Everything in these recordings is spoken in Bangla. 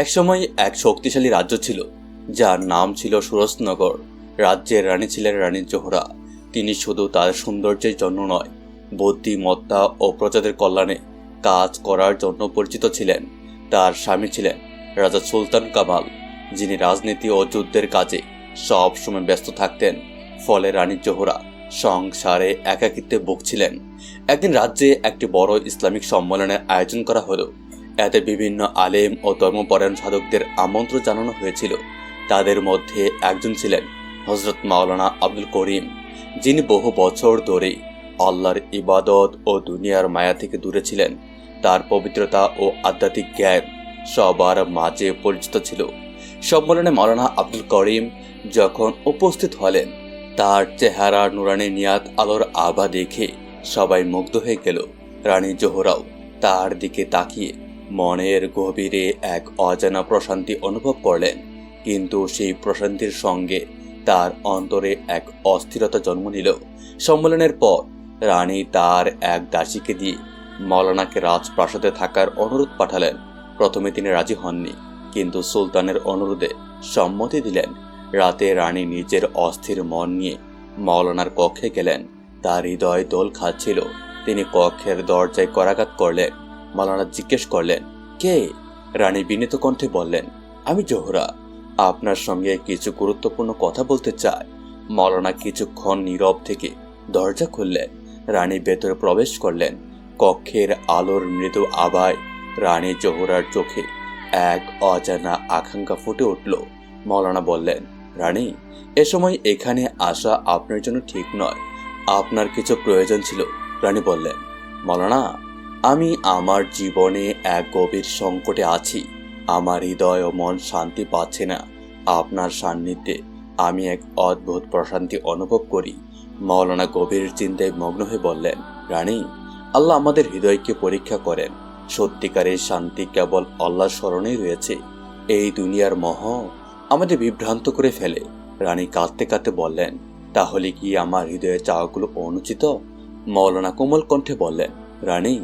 একসময় এক শক্তিশালী রাজ্য ছিল, যার নাম ছিল সুরজনগর। রাজ্যের রানী ছিলেন রানী জোহরা। তিনি শুধু তার সৌন্দর্যের জন্য নয়, বুদ্ধিমত্তা ও প্রজাদের কল্যাণে কাজ করার জন্য পরিচিত ছিলেন। তার স্বামী ছিলেন রাজা সুলতান কামাল, যিনি রাজনীতি ও যুদ্ধের কাজে সব সময় ব্যস্ত থাকতেন। ফলে রানী জোহরা সংসারে একাকিত্বে ভুগছিলেন। একদিন রাজ্যে একটি বড় ইসলামিক সম্মেলনের আয়োজন করা হলো। এতে বিভিন্ন আলেম ও ধর্মপরায়ণ সাধকদের আমন্ত্রণ জানানো হয়েছিল। তাদের মধ্যে একজন ছিলেন হজরত মাওলানা আব্দুল করিম, যিনি বহু বছর ধরে আল্লাহর ইবাদত ও দুনিয়ার মায়া থেকে দূরে ছিলেন। তার পবিত্রতা ও আধ্যাত্মিক জ্ঞান সবার মাঝে পরিচিত ছিল। সম্মেলনে মাওলানা আব্দুল করিম যখন উপস্থিত হলেন, তার চেহারা নুরানি নিয়াত আলোর আভা দেখে সবাই মুগ্ধ হয়ে গেল। রানী জোহরাও তার দিকে তাকিয়ে মনের গভীরে এক অজানা প্রশান্তি অনুভব করলেন, কিন্তু সেই প্রশান্তির সঙ্গে তার অন্তরে এক অস্থিরতা জন্ম নিল। সম্মেলনের পর রানী তার এক দাসীকে দিয়ে মৌলানাকে রাজপ্রাসাদে থাকার অনুরোধ পাঠালেন। প্রথমে তিনি রাজি হননি, কিন্তু সুলতানের অনুরোধে সম্মতি দিলেন। রাতে রানী নিজের অস্থির মন নিয়ে মৌলানার কক্ষে গেলেন। তার হৃদয় দোল খাচ্ছিল তিনি কক্ষের দরজায় করাঘাত করলেন। মৌলানা জিজ্ঞেস করলেন, কে? রানী বিনীত কণ্ঠে বললেন, আমি জোহরা। আপনার সঙ্গে কিছু গুরুত্বপূর্ণ কথা বলতে চাই। মৌলানা কিছুক্ষণ নীরব থেকে দরজা খুললেন। রানী ভেতরে প্রবেশ করলেন। কক্ষের আলোর মৃদু আবায় রানী জোহরার চোখে এক অজানা আকাঙ্ক্ষা ফুটে উঠল। মৌলানা বললেন, রানী, এ সময় এখানে আসা আপনার জন্য ঠিক নয়। আপনার কিছু প্রয়োজন ছিল। রানী বললেন, মৌলানা আমি আমার জীবনে এক গভীর সংকটে আছি। আমার হৃদয় ও মন শান্তি পাচ্ছে না। আপনার সান্নিধ্যে আমি এক অদ্ভুত প্রশান্তি অনুভব করি। মৌলানা গভীর চিন্তায় মগ্ন হয়ে বললেন, রানী, আল্লাহ আমাদের হৃদয়কে পরীক্ষা করেন। সত্যিকারের শান্তি কেবল আল্লাহ স্মরণেই রয়েছে। এই দুনিয়ার মহ আমাদের বিভ্রান্ত করে ফেলে। রানী কাঁদতে কাঁদতে বললেন, তাহলে কি আমার হৃদয়ের চাওয়াগুলো অনুচিত? মৌলানা কোমল কণ্ঠে বললেন, রানী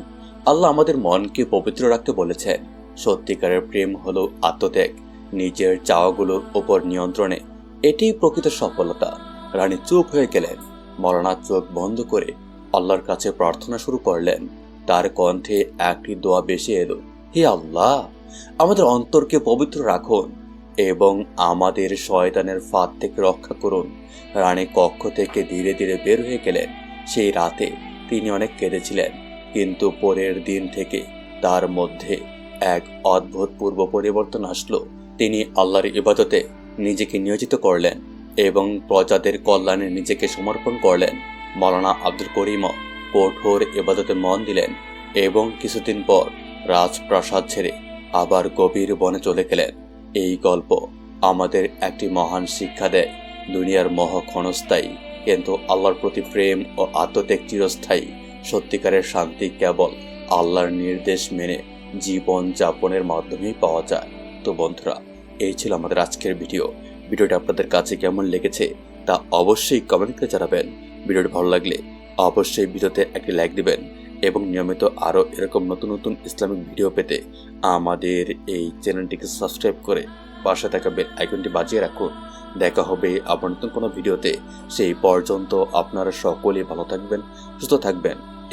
আল্লাহ আমাদের মনকে পবিত্র রাখতে বলেছেন সত্যিকারের প্রেম হলো আত্মত্যাগ, নিজের চাওয়াগুলোর ওপর নিয়ন্ত্রণে। এটিই প্রকৃত সফলতা। রানী চুপ হয়ে গেলেন। মৌলানা চোখ বন্ধ করে আল্লাহর কাছে প্রার্থনা শুরু করলেন। তার কণ্ঠে একটি দোয়া বেশি এলো, হে আল্লাহ, আমাদের অন্তরকে পবিত্র রাখুন এবং আমাদের শয়তানের ফাঁদ থেকে রক্ষা করুন। রানী কক্ষ থেকে ধীরে ধীরে বের হয়ে গেলেন। সেই রাতে তিনি অনেক কেঁদেছিলেন। কিন্তু পরের দিন থেকে তার মধ্যে এক অদ্ভুত পূর্ব পরিবর্তন আসলো। তিনি আল্লাহর ইবাদতে নিজেকে নিয়োজিত করলেন এবং প্রজাদের কল্যাণে নিজেকে সমর্পণ করলেন। মৌলানা আব্দুল করিমও কঠোর ইবাদতে মন দিলেন এবং কিছুদিন পর রাজপ্রাসাদ ছেড়ে আবার গভীর বনে চলে গেলেন। এই গল্প আমাদের একটি মহান শিক্ষা দেয়। দুনিয়ার মহ ক্ষণস্থায়ী কিন্তু আল্লাহর প্রতি প্রেম ও আত্মত্যাগ চিরস্থায়ী। সত্যিকারের শান্তি কেবল আল্লাহর নির্দেশ মেনে জীবন যাপনের মাধ্যমেই পাওয়া যায়। তো বন্ধুরা, এই ছিল আমাদের আজকের ভিডিও। ভিডিওটা আপনাদের কাছে কেমন লেগেছে তা অবশ্যই কমেন্ট করে জানাবেন। ভিডিওটি ভালো লাগলে অবশ্যই ভিডিওতে একটি লাইক দিবেন এবং নিয়মিত আরও এরকম নতুন নতুন ইসলামিক ভিডিও পেতে আমাদের এই চ্যানেলটিকে সাবস্ক্রাইব করে পাশে থাকা বেল আইকনটি বাজিয়ে রাখুন। দেখা হবে আবার নতুন কোনো ভিডিওতে। সেই পর্যন্ত আপনারা সকলেই ভালো থাকবেন, সুস্থ থাকবেন।